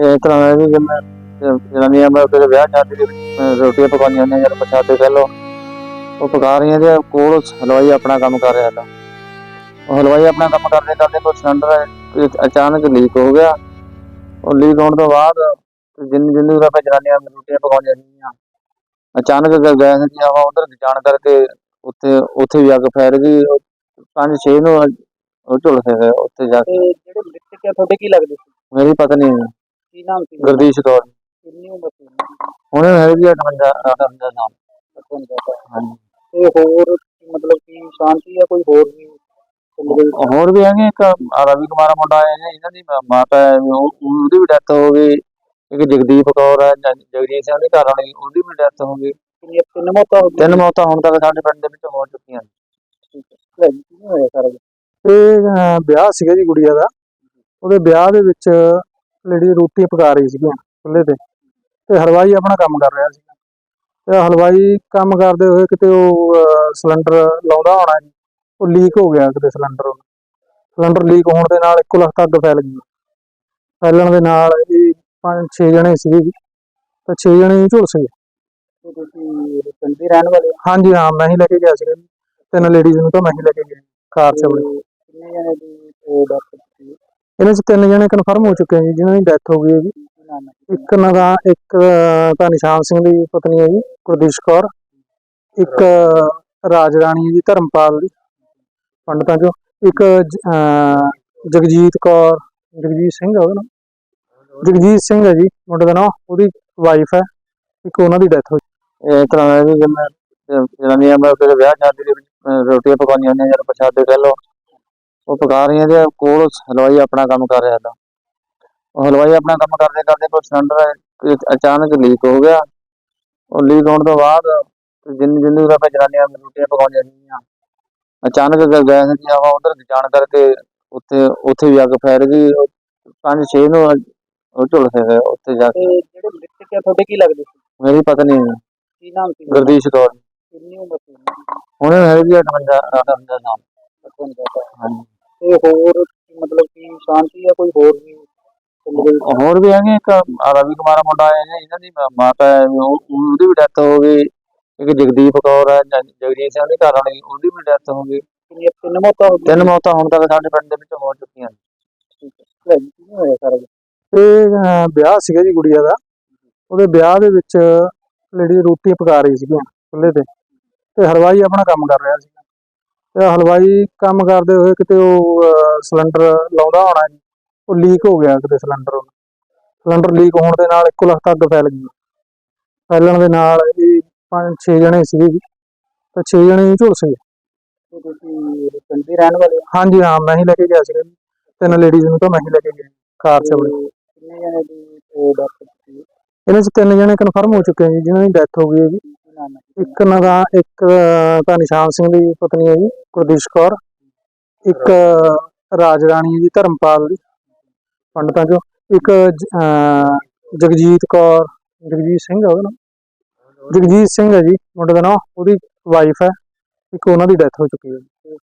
ਵੀ ਜਨਾਨੀਆਂ ਮੈਂ ਉਹਦੇ ਵਿਆਹ ਜਾਂਦੀ ਸੀ ਅਹ ਰੋਟੀਆਂ ਪਕਾਉਂਦੀਆਂ ਨੇ ਯਾਰ ਪ੍ਰਸ਼ਾਦੇ ਕਹਿ ਲਓ ਉਹ ਪਕਾ ਰਹੀਆਂ ਤੇ ਕੋਲ ਹਲਵਾਈ ਆਪਣਾ ਕੰਮ ਕਰ ਰਿਹਾ था ਉਹ ਹਲਵਾਈ ਆਪਣਾ ਕੰਮ ਕਰਦੇ ਕਰਦੇ ਕੋਈ ਸਿਲੰਡਰ ਇੱਕ ਅਚਾਨਕ ਲੀਕ ਹੋ ਗਿਆ। ਉਹ ਲੀਕ ਹੋਣ ਤੋਂ ਬਾਅਦ ਜਿੰਨੀ ਜਿੰਨੀ ਉਰੇ ਆਪਾਂ ਜਨਾਨੀਆਂ ਰੋਟੀਆਂ ਪਕਾਉਂਦੀਆਂ ਸੀਗੀਆਂ ਅਚਾਨਕ ਗੈਸ ਦੀ ਹਵਾ ਉਧਰ ਜਾਣ ਕਰਕੇ ਉੱਥੇ ਉੱਥੇ ਵੀ ਅੱਗ ਫੈਲ ਗਈ ਪੰਜ ਛੇ ਨੂੰ ਉਹ ਝੁਲਸ ਗਏ ਉੱਥੇ ਜਾ ਕੇ। ਜਿਹੜੇ ਮ੍ਰਿਤਕ ਆ ਤੁਹਾਡੇ ਕੀ ਲੱਗਦੇ ਸੀ? ਮੇਰੀ ਪਤਨੀ ਕੀ ਨਾਮ ਸੀ? ਗੁਰਦੀਸ਼ ਕੌਰ। ਕਿੰਨੀ ਉਮਰ ਸੀ ਉਹਨਾਂ ਦੀ? ਉਹਨੇ ਹੈਗੀ ਆ 58 58 ਸਾਲ। ਪਤਾ ਨਹੀਂ ਪਤਾ। ਹਾਂਜੀ। ਤੇ ਹੋਰ ਮਤਲਬ ਕਿ ਸ਼ਾਂਤੀ ਆ ਕੋਈ ਹੋਰ ਵੀ ਪਿੰਡ ਦੇ ਵਿੱਚ? ਹੋਰ ਵੀ ਹੈਗੇ ਇੱਕ ਆਹ ਰਵੀ ਕੁਮਾਰ ਮੁੰਡਾ ਹੈ ਇਹਨਾਂ ਦੀ ਮ- ਮਾਤਾ ਹੈ ਉਹ- ਉਹਦੀ ਵੀ ਡੈਥ ਹੋ ਗਈ। ਇੱਕ ਜਗਦੀਪ ਕੌਰ ਹੈ ਜ- ਜਗਜੀਤ ਸਿੰਘ ਦੀ ਘਰ ਵਾਲੀ ਉਹਦੀ ਵੀ ਡੈਥ ਹੋ ਗਈ। ਤਿੰਨ ਮੌਤਾਂ ਹੋ ਗਈਆਂ? ਤਿੰਨ ਮੌਤਾਂ ਹੁਣ ਤੱਕ ਸਾਡੇ ਪਿੰਡ ਦੇ ਵਿੱਚ ਹੋ ਚੁੱਕੀਆਂ। ਨੇ ਲੈ ਜੀ, ਕਿਵੇਂ ਹੋਇਆ ਸਾਰਾ ਕੁਛ? ਇਹ ਅਹ, ਵਿਆਹ ਸੀਗਾ ਜੀ ਗੁੜੀਆ ਦਾ। ਉਹਦੇ ਵਿਆਹ ਦੇ ਵਿੱਚ ਲੇਡੀ ਰੋਟੀ ਪਕਾ ਰਹੀ ਸੀਗੀਆਂ ਚੁੱਲ੍ਹੇ ਤੇ ਤੇ ਹਲਵਾਈ ਆਪਣਾ ਕੰਮ ਕਰ ਰਿਹਾ ਸੀ ਤੇ ਹਲਵਾਈ ਕੰਮ ਕਰਦੇ ਹੋਏ ਕਿਤੇ ਉਹ ਸਿਲੰਡਰ ਲਾਉਂਦਾ ਹੋਣਾ ਜੀ ਉਹ ਲੀਕ ਹੋ ਗਿਆ ਕਿਤੇ ਸਿਲੰਡਰ ਸਿਲੰਡਰ ਲੀਕ ਹੋਣ ਦੇ ਨਾਲ ਇੱਕੋ ਲਖਤ ਅੱਗ ਫੈਲ ਗਈ। ਫੈਲਣ ਦੇ ਨਾਲ ਇਹ ਪੰਜ ਛੇ ਜਣੇ ਸੀਗੇ ਤੇ ਛੇ ਜਣੇ ਝੁਲਸ ਗਏ। ਤੁਸੀਂ ਰਹਿਣ ਵਾਲੇ? ਹਾਂਜੀ ਹਾਂ ਮੈਂ ਹੀ ਲੈ ਕੇ ਗਿਆ ਸੀਗਾ ਜੀ। ਤਿੰਨ ਲੇਡੀਜ਼ ਨੂੰ ਤਾਂ ਮੈਂ ਹੀ ਲੈ ਕੇ ਗਿਆ ਕਾਰ 'ਚ ਆਪਣੀ। ਕਿੰਨੇ ਜਣੇ ਦੀ ਉਹ ਡਾਕਟਰ ਸੀ ਇਹਨਾਂ 'ਚ ਤਿੰਨ ਜਣੇ ਕਨਫਰਮ ਹੋ ਚੁੱਕੇ ਜੀ ਜਿਨ੍ਹਾਂ ਦੀ ਡੈਥ ਹੋ ਗਈ ਹੈ ਜੀ। ਇੱਕ ਨਾ ਦਾ, ਇੱਕ ਤਾਂ ਨਿਸ਼ਾਨ ਸਿੰਘ ਦੀ ਪਤਨੀ ਹੈ ਜੀ, ਗੁਰਦੀਸ਼ ਕੌਰ। ਇੱਕ ਰਾਜ ਰਾਣੀ ਜੀ, ਧਰਮਪਾਲ ਦੀ ਪੰਡਤਾਂ ਚੋਂ। ਇੱਕ ਜਗਜੀਤ ਕੌਰ, ਜਗਜੀਤ ਸਿੰਘ ਹੈ ਉਹਦਾ ਨਾਮ। ਜਗਜੀਤ ਸਿੰਘ ਹੈ ਜੀ, ਮੁੰਡੇ ਦਾ ਨਾਮ, ਉਹਦੀ ਵਾਈਫ ਹੈ। ਇੱਕ ਉਹਨਾਂ ਦੀ ਡੈਥ ਹੋਈ। ਇਹ ਤਰ੍ਹਾਂ ਹੈ ਵੀ ਜਿਵੇਂ ਜਨਾਨੀਆਂ ਮੈਂ ਉਹਦੇ ਵਿਆਹ ਜਾਂਦੀ ਸੀ ਅਹ, ਰੋਟੀਆਂ ਪਕਾਉਂਦੀਆਂ ਨੇ ਯਾਰ ਪ੍ਰਸ਼ਾਦੇ ਕਹਿ ਲਓ। ਉਹ ਪਕਾ ਰਹੀਆਂ ਤੇ ਕੋਲ ਹਲਵਾਈ ਆਪਣਾ ਕੰਮ ਕਰ ਰਿਹਾ था ਉਹ ਹਲਵਾਈ ਆਪਣਾ ਕੰਮ ਕਰਦੇ ਕਰਦੇ ਕੋਈ ਸਿਲੰਡਰ ਅਚਾਨਕ ਲੀਕ ਹੋ ਗਿਆ। ਉਹ ਲੀਕ ਹੋਣ ਤੋਂ ਬਾਅਦ ਜਿੰਨੀ ਜਿੰਨੀ ਆਪਾਂ ਜਨਾਨੀਆਂ ਰੋਟੀਆਂ ਪਕਾਉਂਦੀਆਂ ਸੀਗੀਆਂ ਅਚਾਨਕ ਗੈਸ ਦੀ ਹਵਾ ਉਧਰ ਜਾਣ ਕਰਕੇ ਉੱਥੇ ਉੱਥੇ ਵੀ ਅੱਗ ਫੈਲ ਗਈ। ਪੰਜ ਛੇ ਨੂੰ ਉਹ ਝੁਲਸ ਗਏ ਉੱਥੇ ਜਾ ਕੇ। ਜਿਹੜੇ ਮ੍ਰਿਤਕ ਆ ਤੁਹਾਡੇ ਕੀ ਲੱਗਦੇ ਸੀ? ਮੇਰੀ ਪਤਨੀ ਕੀ ਨਾਮ ਸੀ? ਗੁਰਦੀਸ਼ ਕੌਰ। ਕਿੰਨੀ ਉਮਰ ਸੀ? ਉਹਨਾਂ ਦੀ? ਹੈਗੀ ਆ 58 58 ਸਾਲ। ਪਤਾ ਨਹੀਂ ਪਤਾ। ਹਾਂਜੀ। ਤੇ ਹੋਰ ਮਤਲਬ ਕਿ ਸ਼ਾਂਤੀ ਆ ਕੋਈ ਹੋਰ ਵੀ ਪਿੰਡ ਦੇ ਵਿੱਚ? ਹੋਰ ਵੀ ਹੈਗੇ ਇੱਕ ਰਵੀ ਕੁਮਾਰ ਮੁੰਡਾ ਹੈ ਇਹਨਾਂ ਦੀ ਮ- ਮਾਤਾ ਹੈ ਉਹ- ਉਹਦੀ ਵੀ ਡੈਥ ਹੋ ਗਈ ਇੱਕ ਜਗਦੀਪ ਕੌਰ ਹੈ ਜ- ਜਗਜੀਤ ਸਿੰਘ ਦੀ ਘਰ ਵਾਲੀ ਉਹਦੀ ਵੀ ਡੈਥ ਹੋ ਗਈ। ਕਿੰਨੀਆਂ ਤਿੰਨ ਮੌਤਾਂ ਹੋ ਤਿੰਨ ਮੌਤਾਂ ਹੁਣ ਤੱਕ ਸਾਡੇ ਪਿੰਡ ਦੇ ਵਿੱਚ ਹੋ ਚੁੱਕੀਆਂ ਨੇ। ਲੈ ਜੀ, ਕਿਵੇਂ ਹੋਇਆ ਸਾਰਾ? ਕੁਛ? ਇਹ ਅਹ, ਵਿਆਹ ਸੀਗਾ ਜੀ ਗੁੜੀਆ ਦਾ। ਉਹਦੇ ਵਿਆਹ ਦੇ ਵਿੱਚ ਲੇਡੀ ਰੋਟੀ ਪਕਾ ਰਹੀ ਸੀਗੀਆਂ ਚੁੱਲ੍ਹੇ ਤੇ। ਤੇ ਹਲਵਾਈ ਆਪਣਾ ਕੰਮ ਕਰ ਰਿਹਾ ਸੀ ਤੇ ਹਲਵਾਈ ਕੰਮ ਕਰਦੇ ਹੋਏ ਕਿਤੇ ਉਹ ਸਿਲੰਡਰ ਲਾਉਂਦਾ ਹੋਣਾ ਜੀ ਉਹ ਲੀਕ ਹੋ ਗਿਆ ਕਿਤੇ ਸਿਲੰਡਰ ਸਿਲੰਡਰ ਲੀਕ ਹੋਣ ਦੇ ਨਾਲ ਇੱਕੋ ਲਖਤ ਅੱਗ ਫੈਲ ਗਈ। ਫੈਲਣ ਦੇ ਨਾਲ ਇਹ ਪੰਜ ਛੇ ਜਣੇ ਸੀਗੇ ਜੀ ਤੇ ਛੇ ਜਣੇ ਝੁਲਸ ਗਏ। ਤੁਸੀਂ ਰਹਿਣ ਵਾਲੇ ਹੋ? ਹਾਂਜੀ ਹਾਂ ਮੈਂ ਹੀ ਲੈ ਕੇ ਗਿਆ ਜੀ। ਤਿੰਨ ਲੇਡੀਜ਼ ਨੂੰ ਤਾਂ ਮੈਂ ਹੀ ਲੈ ਕੇ ਗਿਆ ਕਾਰ 'ਚ ਆਪਣੀ। ਤੇ ਕਿੰਨੇ ਜਣੇ ਦੀ ਉਹ ਡਾਕਟਰ ਸੀ ਇਹਨਾਂ 'ਚ ਤਿੰਨ ਜਣੇ ਕਨਫਰਮ ਹੋ ਚੁੱਕੇ ਜੀ ਜਿਨ੍ਹਾਂ ਦੀ ਡੈਥ ਹੋ ਗਈ ਹੈ ਜੀ। ਹੈ ਇੱਕ ਨਾ ਦਾ ਇੱਕ ਤਾਂ ਨਿਸ਼ਾਨ ਸਿੰਘ ਦੀ ਪਤਨੀ ਹੈ ਜੀ ਗੁਰਦੀਸ਼ ਕੌਰ। ਇੱਕ ਰਾਜ ਰਾਣੀ ਜੀ ਧਰਮਪਾਲ ਦੀ ਪੰਡਤਾਂ ਚੋਂ। ਇੱਕ ਅਹ, ਜਗਜੀਤ ਕੌਰ ਜਗਜੀਤ ਸਿੰਘ ਹੈ ਉਹਦਾ ਨਾਮ। ਜਗਜੀਤ ਸਿੰਘ ਹੈ ਜੀ ਮੁੰਡੇ ਦਾ ਨਾਮ। ਉਹਦੀ ਵਾਈਫ ਹੈ। ਇੱਕ ਉਹਨਾਂ ਦੀ ਡੈਥ ਹੋ ਚੁੱਕੀ ਹੈ।